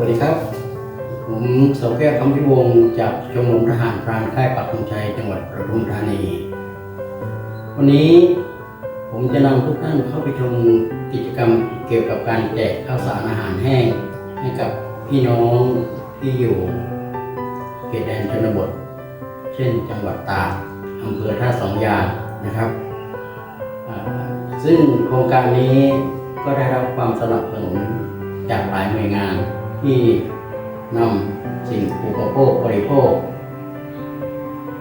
วัสดีครับ ผมเสาแก้วคำพิวงจากชมรมทหารพรานค่ายปักธงชัยจังหวัดประทุมธานี วันนี้ผมจะนำทุกท่านเข้าไปชมกิจกรรมเกี่ยวกับการแจกข้าวสารอาหารแห้ง ให้กับพี่น้องที่อยู่เขตแดนชนบท เช่นจังหวัดตากอำเภอท่าสองยางนะครับ ซึ่งโครงการนี้ก็ได้รับความสนับสนุนจากหลายหน่วยงาน ที่นำสิ่งอุปโภคบริโภค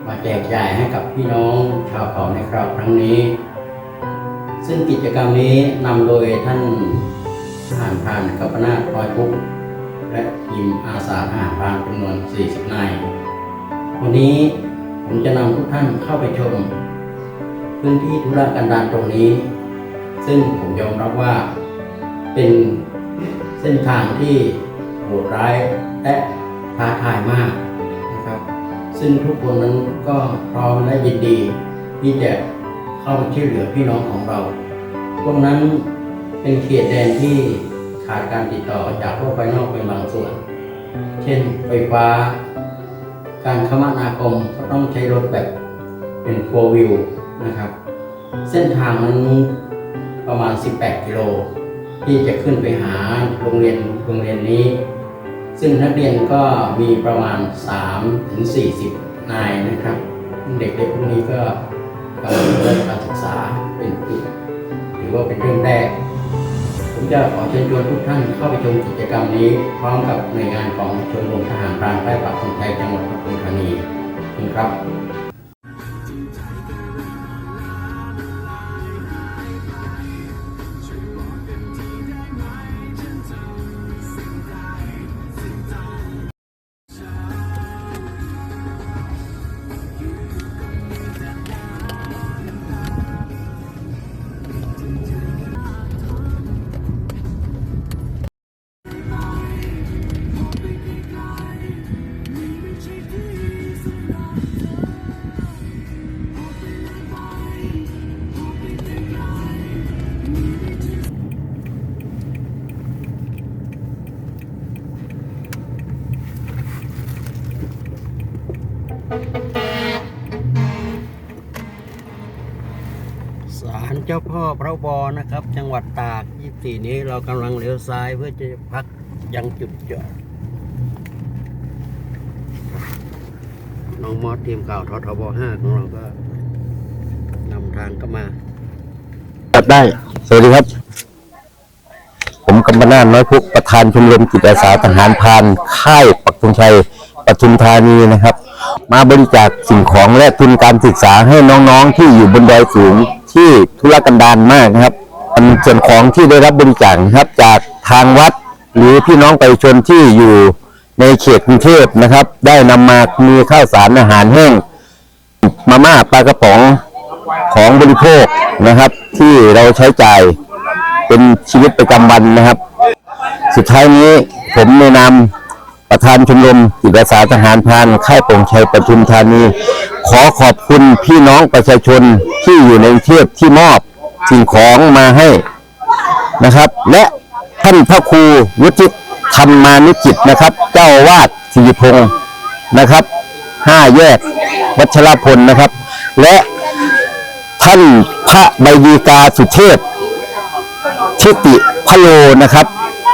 มาแจกจ่ายให้กับพี่น้องชาวเขาในคราวครั้งนี้ ซึ่งกิจกรรมนี้นำโดยท่านทหารพรานกัปนาตร้อยพุกและทีมอาสาทหารพรานจำนวน 40 นาย วันนี้ผมจะนำทุกท่านเข้าไปชม พื้นที่ธุรกันดารตรงนี้ ซึ่งผมยอมรับว่าเป็นเส้นทางที่ โหดร้ายและท้าทายมากนะครับ ซึ่งทุกคนนั้นก็พร้อมและยินดีที่จะเข้ามาช่วยเหลือพี่น้องของเราตรงนั้นเป็นเขตแดนที่ขาดการติดต่อจากโลกภายนอกเป็นบางส่วน เช่น ไฟฟ้า การคมนาคมก็ต้องใช้รถแบบเป็นโฟวิวนะครับ เส้นทางนั้นประมาณ 18 กิโล ที่จะขึ้นไปหาโรงเรียนโรงเรียนนี้ ซึ่งนักเรียนก็มีประมาณ 3 ถึง 40 นายนะครับ เด็กๆพวกนี้ก็กำลังเริ่มการศึกษาเป็นจุดถือว่าเป็นเรื่องแรก ผมจะขอเชิญชวนทุกท่านเข้าไปชมกิจกรรมนี้ พร้อมกับหน่วยงานของชมรมทหารพรานใต้ปักธงชัยจังหวัดปทุมธานีขอบคุณครับ ศาลเจ้าพ่อพระบอนะครับ จังหวัดตาก24นี้เรากำลังเลี้ยวซ้ายเพื่อจะพักยังจุดจอดน้องมอสทีมข่าวททบ5ของเราก็นำทางเข้ามาจับได้ สวัสดีครับ ผมกำมนาน้อยพุกประธานชมรมจิตอาสาทหารพานค่ายปักธงชัยปทุมธานีนะครับ มาบริจาคสิ่งของและทุนการศึกษาให้น้องๆที่อยู่บนดอยสูง ที่ทุรกันดารมากนะครับอันส่วนของที่ได้รับบริจาคนะครับ จากทางวัด หรือพี่น้องประชาชนที่อยู่ในเขตกรุงเทพนะครับ ได้นำมามีข้าวสารอาหารแห้งมาม่าปลากระป๋องของบริโภคนะครับ ที่เราใช้จ่ายเป็นชีวิตประจำวันนะครับ สุดท้ายนี้ผมในนาม ประธานชมรมจิตอาสาทหารพานค่ายโป่งชัยปทุมธานี ขอขอบคุณพี่น้องประชาชนที่อยู่ในกรุงเทพที่มอบสิ่งของมาให้นะครับ และท่านพระครูวุฒิธรรมานุจิตนะครับ เจ้าวาดสิริพงศ์นะครับห้าแยก วัชรพลนะครับ และท่านพระใบดีกาสุเทพทิติพะโลนะครับ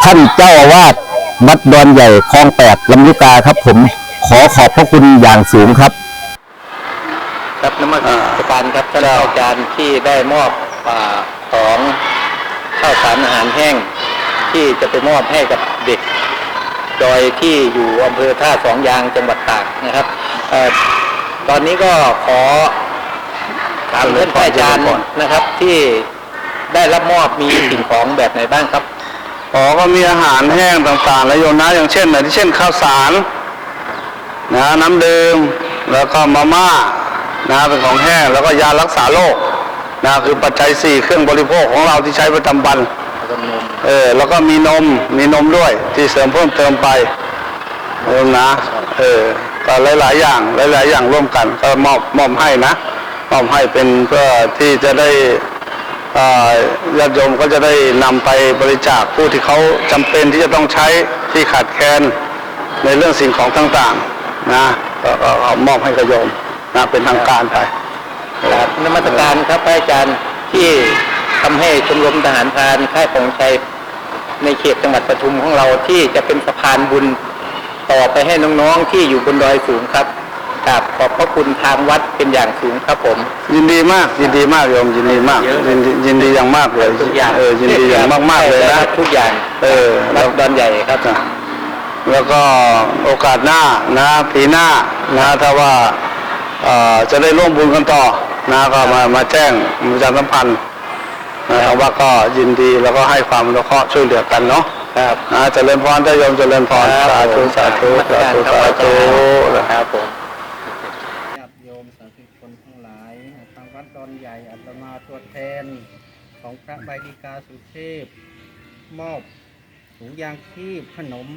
ท่านเจ้าอาวาส วัดดอนใหญ่คลองแปดลำลูกกาครับ ผมขอขอบพระคุณอย่างสูงครับ ครับนมัสการครับท่านอาจารย์ที่ได้มอบอาของข้าวสารอาหารแห้ง ที่จะไปมอบให้กับเด็กโดยที่อยู่อำเภอท่าสองยางจังหวัดตากนะครับออตอนนี้ก็ขอถามท่านอาจารย์นะครับที่ได้รับมอบมีสิ่งของแบบไหนบ้างครับ อ๋อก็มีอาหารแห้งต่างๆและโยนนะอย่างเช่นอะไรที่เช่นข้าวสารนะน้ำดื่มแล้วก็มาม่านะเป็นของแห้งแล้วก็ยารักษาโรคนะคือปัจจัยสี่เครื่องบริโภคของเราที่ใช้ประจำวันเออแล้วก็มีนมมีนมด้วยที่เสริมเพิ่มเติมไปเออนะเออก็หลาย ๆ อย่างหลาย ๆ อย่างร่วมกัน ก็มอบมอบให้นะมอบให้เป็นเพื่อที่จะได้ ญาติโยมก็จะได้นำไปบริจาคผู้ที่เขาจำเป็นที่จะต้องใช้ที่ขาดแคลนในเรื่องสิ่งของต่างๆนะก็มอบให้กับโยมนะเป็นทางการไปครับนมัสการครับพระอาจารย์ที่ทำให้ชมรมทหารพรานค่ายปองชัยในเขตจังหวัดปทุมของเราที่จะเป็นสะพานบุญต่อไปให้น้องๆที่อยู่บนดอยสูงครับ กราบขอบพระคุณทางวัดเป็นอย่างสูงครับผม ยินดีมาก ยินดีมากโยมยินดีมากเยอะยินดียินดีอย่างมากเลยทุกอย่าง เออยินดีอย่างมากๆเลยนะทุกอย่าง เออวัดดอนใหญ่ครับจ้ะแล้วก็โอกาสหน้านะปีหน้านะถ้าว่าเอ่อจะได้ร่วมบุญกันต่อนะก็มามาแจ้งประชาสัมพันธ์นะทางว่าก็ยินดีแล้วก็ให้ความอนุเคราะห์ช่วยเหลือกันเนาะครับนะเจริญพรเจ้าโยมเจริญพรสาธุสาธุสาธุสาธุครับผม ของพระใบดิกาสุเทพ มอบถุงยางชีพขนม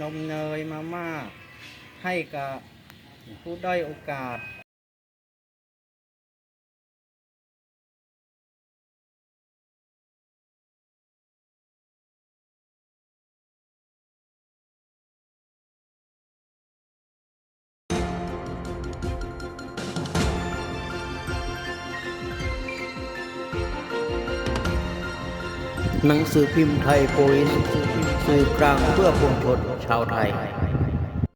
นมเนยมาม่าให้กับผู้ด้อยโอกาส หนังสือพิมพ์ไทยโพลิสสื่อกลางเพื่อปวงชนชาวไทย